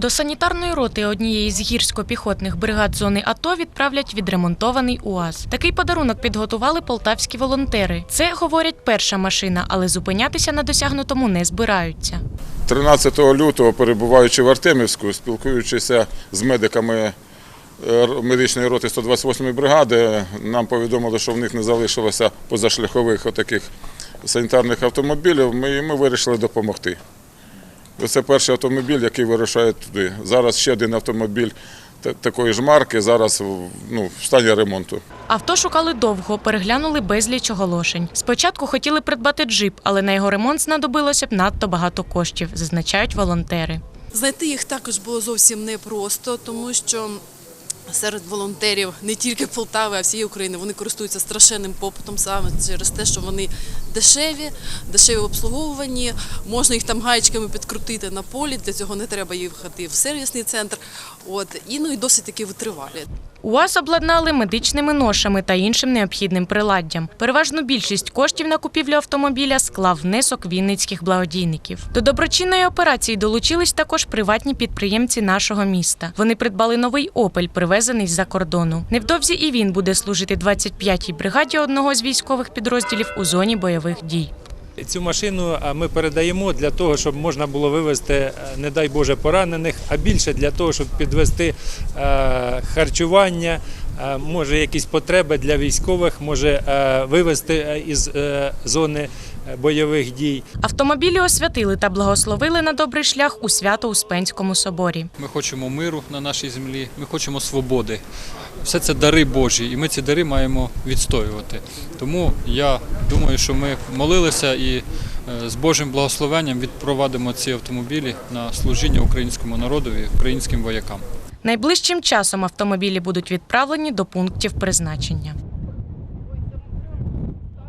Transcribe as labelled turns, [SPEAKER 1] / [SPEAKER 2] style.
[SPEAKER 1] До санітарної роти однієї з гірсько-піхотних бригад зони АТО відправлять відремонтований УАЗ. Такий подарунок підготували полтавські волонтери. Це говорять перша машина, але зупинятися на досягнутому не збираються.
[SPEAKER 2] 13 лютого, перебуваючи в Артемівську, спілкуючися з медиками е, медичної роти 128-ї бригади, нам повідомили, що в них не залишилося позашляхових отаких санітарних автомобілів. Ми, ми вирішили допомогти. Це перший автомобіль, який вирушає туди. Зараз ще один автомобіль такої ж марки, зараз ну, в стані ремонту.
[SPEAKER 1] Авто шукали довго, переглянули безліч оголошень. Спочатку хотіли придбати джип, але на його ремонт знадобилося б надто багато коштів, зазначають волонтери.
[SPEAKER 3] Знайти їх також було зовсім непросто, тому що серед волонтерів не тільки Полтави, а всієї України вони користуються страшенним попитом саме через те, що вони дешеві, дешеві обслуговувані. Можна їх там гаєчками підкрутити на полі. Для цього не треба їхати в сервісний центр. От і ну і досить таки витривалі.
[SPEAKER 1] УАЗ обладнали медичними ношами та іншим необхідним приладдям. Переважну більшість коштів на купівлю автомобіля склав внесок вінницьких благодійників. До доброчинної операції долучились також приватні підприємці нашого міста. Вони придбали новий опель, привезений з-за кордону. Невдовзі і він буде служити 25-й бригаді одного з військових підрозділів у зоні бойових дій.
[SPEAKER 4] Цю машину ми передаємо для того, щоб можна було вивезти, е, не дай Боже, поранених, а більше для того, щоб підвести е, харчування, може якісь потреби для військових, може е, вивезти е, із е, зони е, бойових дій.
[SPEAKER 1] Автомобілі освятили та благословили на добрий шлях у Свято-Успенському соборі.
[SPEAKER 5] Ми хочемо миру на нашій землі, ми хочемо свободи. Все це дари Божі, і ми ці дари маємо відстоювати. Тому я думаю, що ми молилися і е, з Божим благословенням відпровадимо ці автомобілі на служіння українському народові, українським воякам.
[SPEAKER 1] Найближчим часом автомобілі будуть відправлені до пунктів призначення.